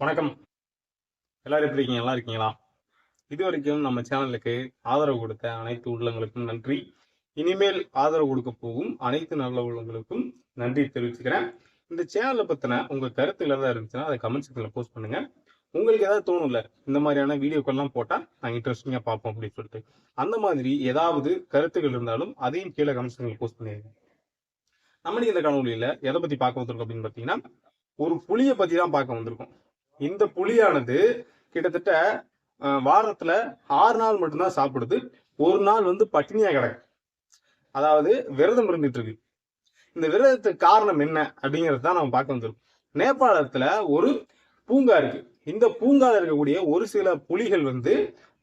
வணக்கம். எல்லாரும் எப்படி இருக்கீங்க? நல்லா இருக்கீங்களா? இது வரைக்கும் நம்ம சேனலுக்கு ஆதரவு கொடுத்த அனைத்து உள்ளங்களுக்கும் நன்றி. இனிமேல் ஆதரவு கொடுக்க போகும் அனைத்து நல்ல உள்ளங்களுக்கும் நன்றி தெரிவிச்சுக்கிறேன். இந்த சேனலை பத்தின உங்க கருத்து ஏதாவது இருந்துச்சுன்னா அதை கமெண்ட் செக்ஷன்ல போஸ்ட் பண்ணுங்க. உங்களுக்கு ஏதாவது தோணும்ல இந்த மாதிரியான வீடியோக்கள்லாம் போட்டா நாங்கள் இன்ட்ரெஸ்டிங்கா பார்ப்போம் அப்படின்னு சொல்லிட்டு. அந்த மாதிரி ஏதாவது கருத்துக்கள் இருந்தாலும் அதையும் கீழே கமெண்ட் போஸ்ட் பண்ணிடுங்க நம்ம இந்த காணொலியில எதை பத்தி பார்க்க வந்திருக்கோம் அப்படின்னு பாத்தீங்கன்னா ஒரு புளியை பற்றி தான் பார்க்க வந்திருக்கோம். இந்த புலியானது கிட்டத்தட்ட வாரத்துல ஆறு நாள் மட்டும்தான் சாப்பிடுது. ஒரு நாள் வந்து பட்டினியா கிடக்கு. அதாவது விரதம் இருந்துட்டு இருக்கு இந்த விரதத்துக்கு காரணம் என்ன அப்படிங்கறத தான் நம்ம பார்க்க வந்திருக்கோம். நேபாளத்துல ஒரு பூங்கா இருக்கு. இந்த பூங்கால இருக்கக்கூடிய ஒரு சில புலிகள் வந்து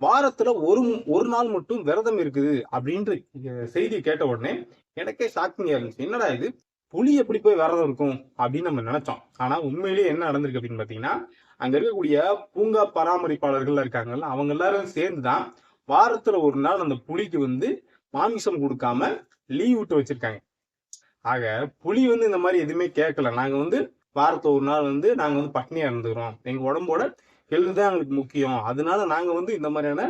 வாரத்துல ஒரு ஒரு நாள் மட்டும் விரதம் இருக்குது அப்படின்ற செய்தி கேட்ட உடனே எனக்கே ஷாக்கிங்கா இருந்துச்சு. என்னடா இது? புலி எப்படி போய் விரதம் இருக்கும் அப்படின்னு நம்ம நினைச்சோம். ஆனா உண்மையிலேயே என்ன நடந்திருக்கு அப்படின்னு பாத்தீங்கன்னா அங்க இருக்கக்கூடிய பூங்கா பராமரிப்பாளர்கள் இருக்காங்கல்ல அவங்க எல்லாரும் சேர்ந்து தான் வாரத்துல ஒரு நாள் அந்த புலிக்கு வந்து மாமிசம் கொடுக்காம லீவ் விட்டு வச்சிருக்காங்க. ஆக புலி வந்து இந்த மாதிரி எதுவுமே கேட்கல. நாங்க வந்து வாரத்துல ஒரு நாள் வந்து நாங்க வந்து பட்னியா இருந்துக்கிறோம். எங்க உடம்போட ஹெல்த் தான் எங்களுக்கு முக்கியம். அதனால நாங்க வந்து இந்த மாதிரியான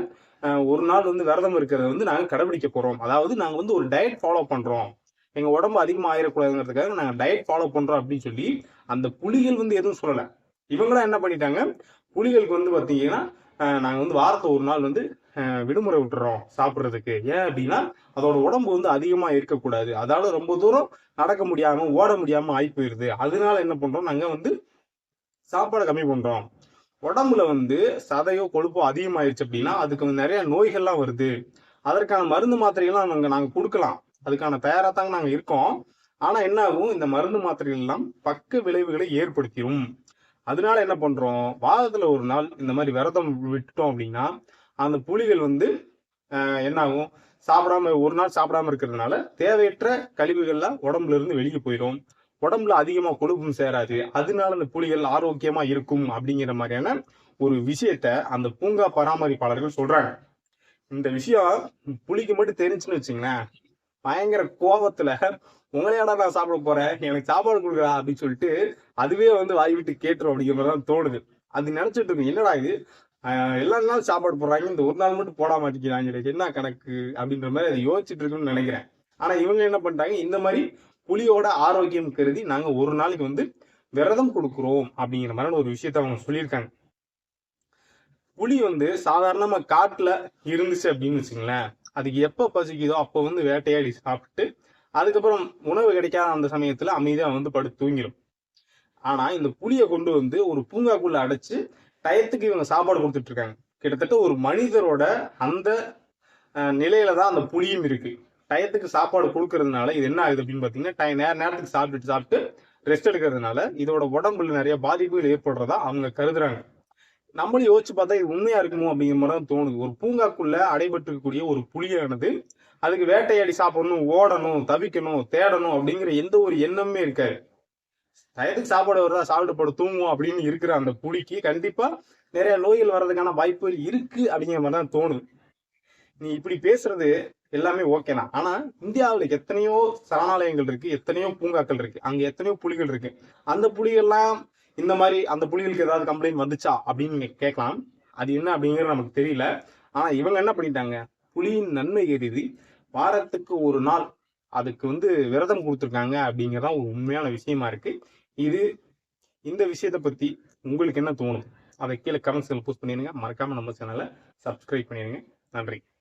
ஒரு நாள் வந்து விரதம் இருக்கிறத வந்து நாங்க கடைபிடிக்க போறோம். அதாவது நாங்க வந்து ஒரு டயட் ஃபாலோ பண்றோம். எங்க உடம்பு அதிகமாக ஆயிடக்கூடாதுங்கிறதுக்காக நாங்க டயட் ஃபாலோ பண்றோம் அப்படின்னு சொல்லி அந்த புலிகள் வந்து எதுவும் சொல்லலை. இவங்களாம் என்ன பண்ணிட்டாங்க? புலிகளுக்கு வந்து பார்த்தீங்கன்னா நாங்கள் வந்து வாரத்தை ஒரு நாள் வந்து விடுமுறை விட்டுறோம் சாப்பிட்றதுக்கு. ஏன் அப்படின்னா அதோட உடம்பு வந்து அதிகமாக இருக்கக்கூடாது. அதால ரொம்ப தூரம் நடக்க முடியாமல் ஓட முடியாமல் ஆகி போயிடுது அதனால என்ன பண்ணுறோம் நாங்கள் வந்து சாப்பாடை கம்மி பண்ணுறோம் உடம்புல வந்து சதையோ கொழுப்போ அதிகமாயிருச்சு அப்படின்னா அதுக்கு வந்து நிறைய நோய்கள்லாம் வருது. அதற்கான மருந்து மாத்திரைகள்லாம் நாங்கள் நாங்கள் கொடுக்கலாம். அதுக்கான தயாராக தாங்க நாங்கள் இருக்கோம். ஆனால் என்ன ஆகும்? இந்த மருந்து மாத்திரைகள் எல்லாம் பக்க விளைவுகளை ஏற்படுத்திடும் அதனால என்ன பண்றோம்? வாரத்துல ஒரு நாள் இந்த மாதிரி விரதம் விட்டுட்டோம் அப்படின்னா அந்த புலிகள் வந்து ஆஹ், என்ன ஆகும் சாப்பிடாம ஒரு நாள் சாப்பிடாம இருக்கிறதுனால தேவையற்ற கழிவுகள்லாம் உடம்புல இருந்து வெளியே போயிடும் உடம்புல அதிகமா கொழுப்பும் சேராது. அதனால அந்த புலிகள் ஆரோக்கியமா இருக்கும் அப்படிங்கிற மாதிரியான ஒரு விஷயத்த அந்த பூங்கா பராமரிப்பாளர்கள் சொல்றாங்க. இந்த விஷயம் புலிக்கு மட்டும் தெரிஞ்சுன்னு வச்சுங்களேன் பயங்கர கோபத்துல உங்களையாடா நான் சாப்பிட போறேன் எனக்கு சாப்பாடு கொடுக்குறா? அப்படின்னு சொல்லிட்டு அதுவே வந்து வாய் விட்டு கேட்டுரும் அப்படிங்கிற மாதிரி தான் தோணுது. அது நினைச்சிட்டு இருக்கு என்னடா இது? எல்லா நாள் சாப்பாடு போடுறாங்க இந்த ஒரு நாள் மட்டும் போட மாட்டேங்கிறாங்க என்ன கணக்கு? அப்படின்ற மாதிரி அதை யோசிச்சுட்டு இருக்குன்னு நினைக்கிறேன். ஆனா இவங்க என்ன பண்ணிட்டாங்க? இந்த மாதிரி புலியோட ஆரோக்கியம் கருதி நாங்க ஒரு நாளைக்கு வந்து விரதம் கொடுக்குறோம் அப்படிங்கிற மாதிரி ஒரு விஷயத்த அவங்க சொல்லியிருக்காங்க. புலி வந்து சாதாரணமா காட்டுல இருந்துச்சு அப்படின்னு வச்சுங்களேன் அதுக்கு எப்போ பசிக்குதோ அப்போ வந்து வேட்டையாடி சாப்பிட்டு அதுக்கப்புறம் உணவு கிடைக்காத அந்த சமயத்துல அமைதியாக வந்து படுத்து தூங்கிடும். ஆனா இந்த புலியை கொண்டு வந்து ஒரு பூங்காக்குள்ள அடைச்சு டயத்துக்கு இவங்க சாப்பாடு கொடுத்துட்டு இருக்காங்க. கிட்டத்தட்ட ஒரு மனிதரோட அந்த நிலையில தான் அந்த புலியும் இருக்கு. டயத்துக்கு சாப்பாடு கொடுக்கறதுனால இது என்ன ஆகுது அப்படின்னு பாத்தீங்கன்னா நேர நேரத்துக்கு சாப்பிட்டுட்டு சாப்பிட்டு ரெஸ்ட் எடுக்கிறதுனால இதோட உடம்புல நிறைய பாதிப்புகள் ஏற்படுறதா அவங்க கருதுறாங்க. நம்மளும் யோசிச்சு பார்த்தா இது உண்மையா இருக்குமோ அப்படிங்கிற மாதிரி தான் தோணுது. ஒரு பூங்காக்குள்ள அடைபட்டு இருக்கக்கூடிய ஒரு புலியானது அதுக்கு வேட்டையாடி சாப்பிடணும் ஓடணும் தவிக்கணும் தேடணும் அப்படிங்கிற எந்த ஒரு எண்ணமே இருக்காது. டயத்துக்கு சாப்பாடு வருதா சாப்பிட்டு போட தூங்குவோம் அப்படின்னு இருக்கிற அந்த புலிக்கு கண்டிப்பா நிறைய நோய்கள் வர்றதுக்கான வாய்ப்புகள் இருக்கு அப்படிங்கிற மாதிரி தான் தோணுது. நீ இப்படி பேசுறது எல்லாமே ஓகே தான். ஆனா இந்தியாவில் எத்தனையோ சரணாலயங்கள் இருக்கு எத்தனையோ பூங்காக்கள் இருக்கு அங்க எத்தனையோ புலிகள் இருக்கு. அந்த புலிகள்லாம் இந்த மாதிரி அந்த புலிகளுக்கு ஏதாவது கம்ப்ளைண்ட் வந்துச்சா அப்படின்னு நீங்க கேட்கலாம். அது என்ன அப்படிங்கிறது நமக்கு தெரியல. ஆனா இவங்க என்ன பண்ணிட்டாங்க? புலியின் நன்மை எரிதி வாரத்துக்கு ஒரு நாள் அதுக்கு வந்து விரதம் கொடுத்துருக்காங்க அப்படிங்கறதான் ஒரு உண்மையான விஷயமா இருக்கு. இது இந்த விஷயத்தை பத்தி உங்களுக்கு என்ன தோணும்? அதை கீழே கமெண்ட்ஸ்ல போஸ்ட் பண்ணிடுங்க. மறக்காம நம்ம சேனலை சப்ஸ்கிரைப் பண்ணிடுங்க. நன்றி.